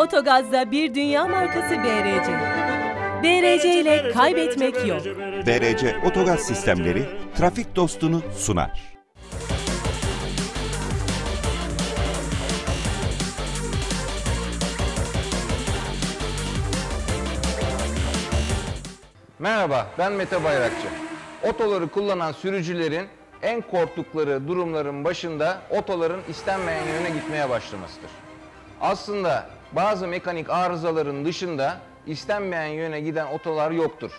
Otogaz'da bir dünya markası BRC. BRC ile kaybetmek yok. BRC Otogaz Sistemleri trafik dostunu sunar. Merhaba, ben Mete Bayrakçı. Otoları kullanan sürücülerin en korktukları durumların başında otoların istenmeyen yöne gitmeye başlamasıdır. Aslında bazı mekanik arızaların dışında istenmeyen yöne giden otolar yoktur.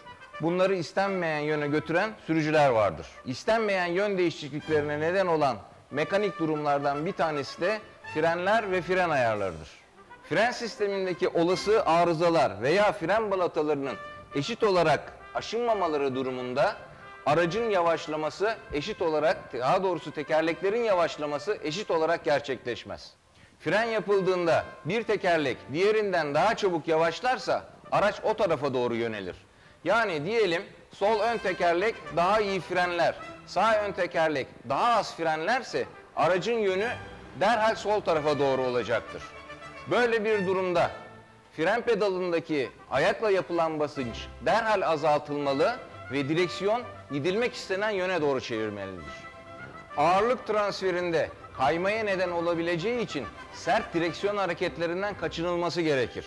Bunları istenmeyen yöne götüren sürücüler vardır. İstenmeyen yön değişikliklerine neden olan mekanik durumlardan bir tanesi de frenler ve fren ayarlarıdır. Fren sistemindeki olası arızalar veya fren balatalarının eşit olarak aşınmamaları durumunda aracın yavaşlaması eşit olarak, daha doğrusu tekerleklerin yavaşlaması eşit olarak gerçekleşmez. Fren yapıldığında bir tekerlek diğerinden daha çabuk yavaşlarsa araç o tarafa doğru yönelir. Yani diyelim sol ön tekerlek daha iyi frenler, sağ ön tekerlek daha az frenlerse aracın yönü derhal sol tarafa doğru olacaktır. Böyle bir durumda fren pedalındaki ayakla yapılan basınç derhal azaltılmalı ve direksiyon gidilmek istenen yöne doğru çevirmelidir. Ağırlık transferinde kaymaya neden olabileceği için sert direksiyon hareketlerinden kaçınılması gerekir.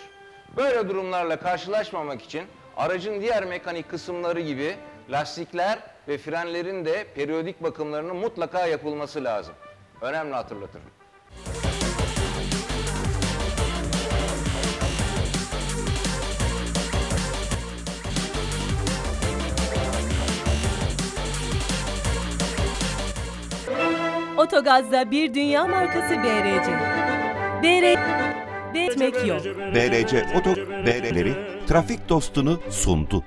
Böyle durumlarla karşılaşmamak için aracın diğer mekanik kısımları gibi lastikler ve frenlerin de periyodik bakımlarının mutlaka yapılması lazım. Önemli hatırlatırım. Otogaz'da bir dünya markası BRC. BRC etmek yok. BRC Oto BR'leri trafik dostunu sundu.